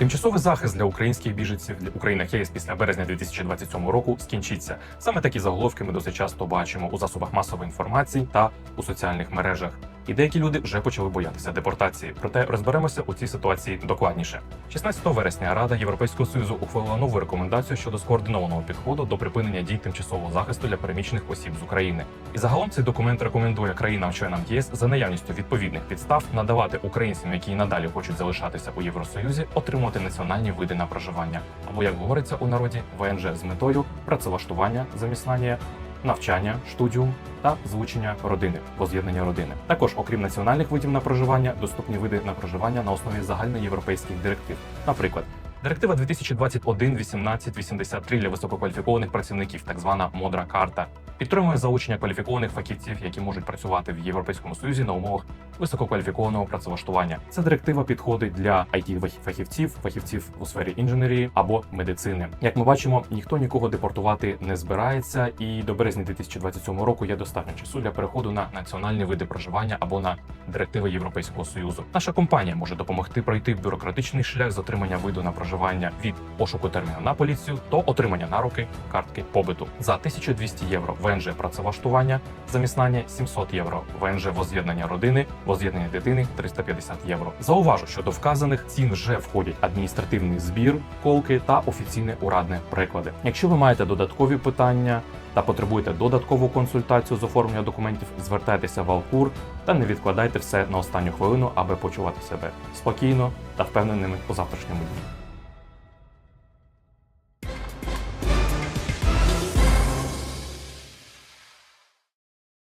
Тимчасовий захист для українських біженців для України ЄС після березня 2027 року скінчиться. Саме такі заголовки ми досить часто бачимо у засобах масової інформації та у соціальних мережах. І деякі люди вже почали боятися депортації. Проте розберемося у цій ситуації докладніше. 16 вересня Рада Європейського союзу ухвалила нову рекомендацію щодо скоординованого підходу до припинення дій тимчасового захисту для переміщених осіб з України. І загалом цей документ рекомендує країнам-членам ЄС за наявністю відповідних підстав надавати українцям, які надалі хочуть залишатися у Євросоюзі, отримувати національні види на проживання, або як говориться у народі, ВНЖ з метою працевлаштування, заміснання, навчання, студіум та звучення родини, воз'єднання родини. Також, окрім національних видів на проживання, доступні види на проживання на основі загальноєвропейських директив. Наприклад, директива 2021-1883 для висококваліфікованих працівників, так звана модра карта, підтримує залучення кваліфікованих фахівців, які можуть працювати в Європейському Союзі на умовах висококваліфікованого працевлаштування. Ця директива підходить для it фахівців, фахівців у сфері інженерії або медицини. Як ми бачимо, ніхто нікого депортувати не збирається, і до березня 2027 року є достатньо часу для переходу на національні види проживання або на директиви Європейського союзу. Наша компанія може допомогти пройти бюрократичний шлях з отримання виду на проживання від пошуку терміну на поліцію до отримання на руки картки побиту за 1200 євро. ВНЖ працевлаштування, заміснання 700 євро. ВНЖ воз'єднання родини, воз'єднання дитини 350 євро. Зауважу, що до вказаних цін вже входять адміністративний збір, колки та офіційне урадне приклади. Якщо ви маєте додаткові питання та потребуєте додаткову консультацію з оформлення документів, звертайтеся в Алкур та не відкладайте все на останню хвилину, аби почувати себе спокійно та впевненими у завтрашньому дні.